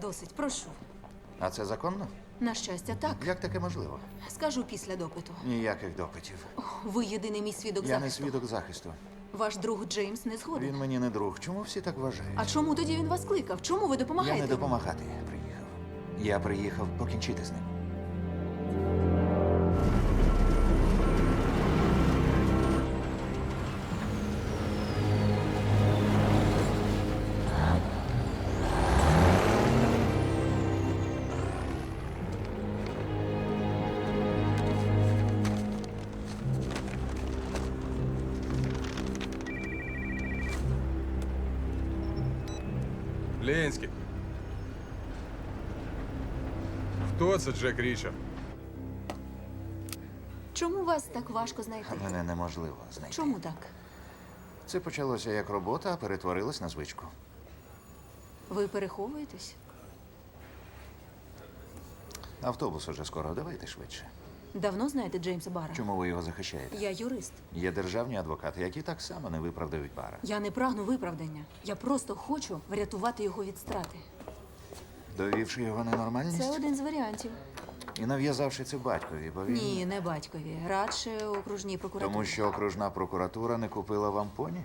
Досить, прошу. А це законно? На щастя, так. Як таке можливо? Скажу після допиту. Ніяких допитів. Ви єдиний мій свідок Я не захисту. свідок захисту. Ваш друг Джеймс не згоден. Він мені не друг. Чому всі так вважають? А чому тоді він вас кликав? Чому ви Я допомагаєте? не йому? допомагати приїхав. Я приїхав покінчити з ним. Ленський. Хто це Джек Річард? Чому вас так важко знайти? Мене неможливо знайти. Чому так? Це почалося як робота, а перетворилось на звичку. Ви переховуєтесь? Автобус уже скоро, давайте швидше. Давно знаєте Джеймса Бара? Чому ви його захищаєте? Я юрист. Є державні адвокати, які так само не виправдають бара. Я не прагну виправдання. Я просто хочу врятувати його від страти. Довівши його ненормальність Це один з варіантів. і нав'язавши це батькові, бо він... Ні, не батькові. Радше окружній прокуратурі. Тому що окружна прокуратура не купила вам поні,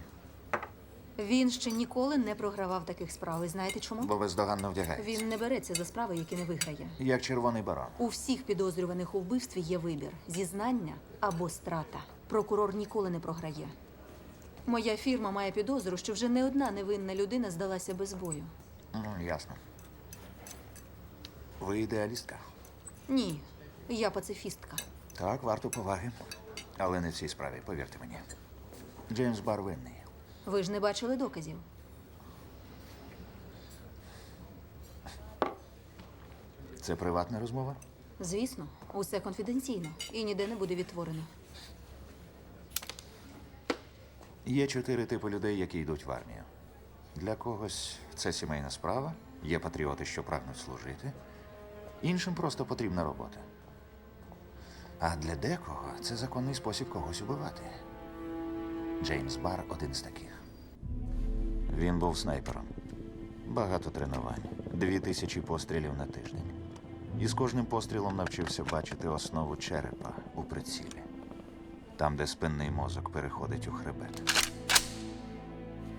Він ще ніколи не програвав таких справ. І знаєте чому? бо бездоганно вдягається. Він не береться за справи, які не виграє. Як червоний барон. У всіх підозрюваних у вбивстві є вибір: зізнання або страта. Прокурор ніколи не програє. Моя фірма має підозру, що вже не одна невинна людина здалася без бою. Ну, ясно. Ви ідеалістка. Ні, я пацифістка. Так, варто поваги. Але не в цій справі, повірте мені. Джеймс Бар винний. Ви ж не бачили доказів. Це приватна розмова? Звісно, усе конфіденційно і ніде не буде відтворено. Є чотири типи людей, які йдуть в армію. Для когось це сімейна справа, є патріоти, що прагнуть служити, іншим просто потрібна робота. А для декого це законний спосіб когось убивати. Джеймс Бар один з таких. Він був снайпером. Багато тренувань, дві тисячі пострілів на тиждень. І з кожним пострілом навчився бачити основу черепа у прицілі там, де спинний мозок переходить у хребет,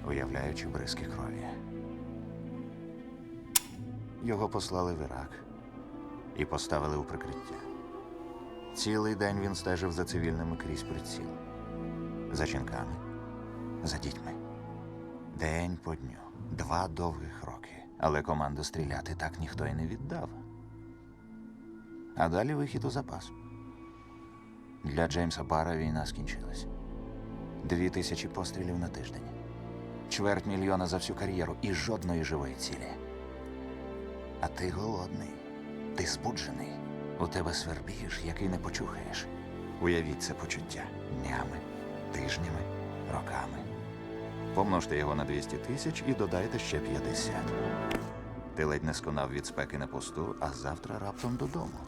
уявляючи бризки крові. Його послали в Ірак і поставили у прикриття. Цілий день він стежив за цивільними крізь приціл, за жінками, за дітьми. День по дню, два довгих роки. Але команду стріляти так ніхто і не віддав. А далі вихід у запас. Для Джеймса Бара війна скінчилась. Дві тисячі пострілів на тиждень. Чверть мільйона за всю кар'єру і жодної живої цілі. А ти голодний, ти збуджений. У тебе свербіж, який не почухаєш. Уявіть це почуття днями, тижнями, роками. Помножте його на 200 тисяч і додайте ще 50. Ти ледь не сконав від спеки на посту, а завтра раптом додому.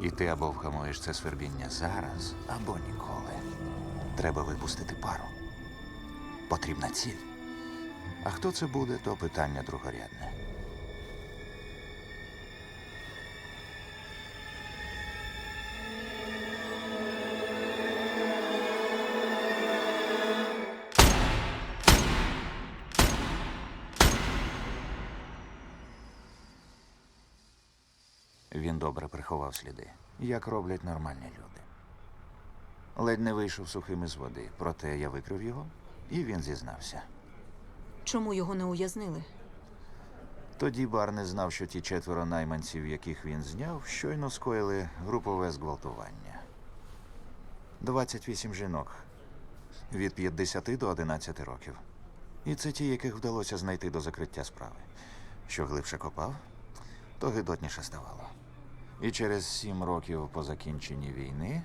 І ти або вгамуєш це свербіння зараз, або ніколи. Треба випустити пару. Потрібна ціль. А хто це буде, то питання другорядне. Він добре приховав сліди, як роблять нормальні люди. Ледь не вийшов сухим із води, проте я викрив його, і він зізнався. Чому його не уязнили? Тоді бар не знав, що ті четверо найманців, яких він зняв, щойно скоїли групове зґвалтування. 28 жінок від 50 до 11 років. І це ті, яких вдалося знайти до закриття справи. Що глибше копав, то гидотніше ставало. І через сім років по закінченні війни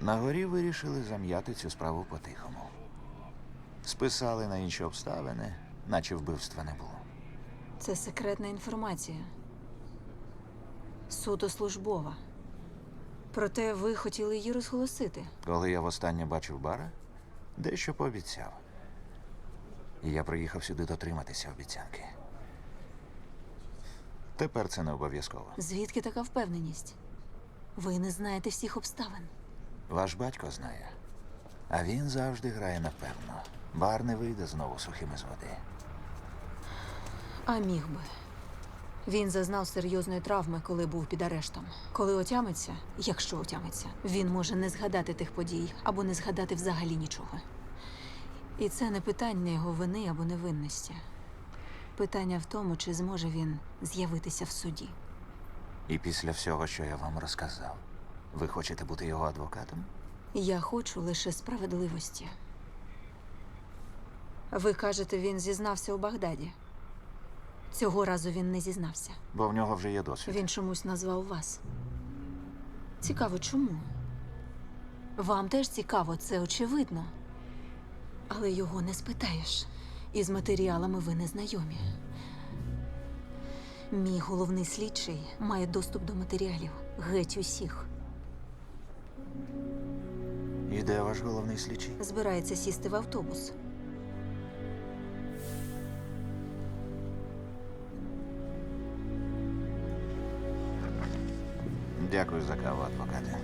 на горі вирішили зам'яти цю справу по-тихому. Списали на інші обставини, наче вбивства не було. Це секретна інформація. Суто службова. Проте ви хотіли її розголосити. Коли я востаннє бачив бара, дещо пообіцяв. І я приїхав сюди дотриматися обіцянки. Тепер це не обов'язково. Звідки така впевненість? Ви не знаєте всіх обставин. Ваш батько знає. А він завжди грає напевно. Бар не вийде знову сухим із води. А міг би. Він зазнав серйозної травми, коли був під арештом. Коли отямиться, якщо отямиться, він може не згадати тих подій або не згадати взагалі нічого. І це не питання його вини або невинності. Питання в тому, чи зможе він з'явитися в суді. І після всього, що я вам розказав, ви хочете бути його адвокатом? Я хочу лише справедливості. Ви кажете, він зізнався у Багдаді. Цього разу він не зізнався. Бо в нього вже є досвід. Він чомусь назвав вас. Цікаво, чому? Вам теж цікаво, це очевидно. Але його не спитаєш. І з матеріалами ви не знайомі. Мій головний слідчий має доступ до матеріалів геть усіх. І де ваш головний слідчий? Збирається сісти в автобус. Дякую за каву, адвокате.